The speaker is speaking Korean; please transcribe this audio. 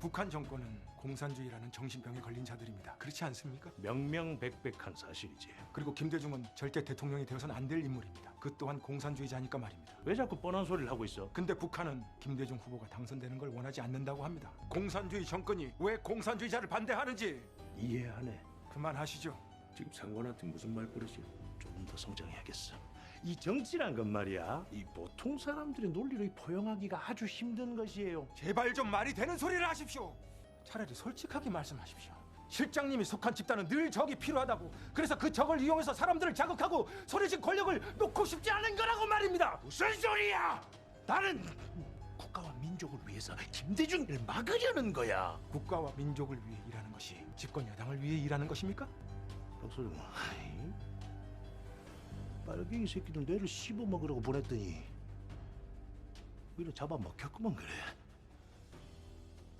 북한 정권은 공산주의라는 정신병에 걸린 자들입니다. 그렇지 않습니까? 명명백백한 사실이지. 그리고 김대중은 절대 대통령이 되어서는 안 될 인물입니다. 그 또한 공산주의자니까 말입니다. 왜 자꾸 뻔한 소리를 하고 있어? 근데 북한은 김대중 후보가 당선되는 걸 원하지 않는다고 합니다. 공산주의 정권이 왜 공산주의자를 반대하는지 이해하네. 그만하시죠. 지금 상관한테 무슨 말버릇이야? 조금 더 성장해야겠어. 이 정치란 건 말이야. 이 보통 사람들의 논리를 포용하기가 아주 힘든 것이에요. 제발 좀 말이 되는 소리를 하십시오. 차라리 솔직하게 말씀하십시오. 실장님이 속한 집단은 늘 적이 필요하다고. 그래서 그 적을 이용해서 사람들을 자극하고 소리진 권력을 놓고 싶지 않은 거라고 말입니다. 무슨 소리야? 나는 국가와 민족을 위해서 김대중을 막으려는 거야. 국가와 민족을 위해 일하는 것이 집권 여당을 위해 일하는 것입니까? 박소정, 아 이, 빨갱이 새끼들 뇌를 씹어 먹으라고 보냈더니 오히려 잡아먹혔구만 그래.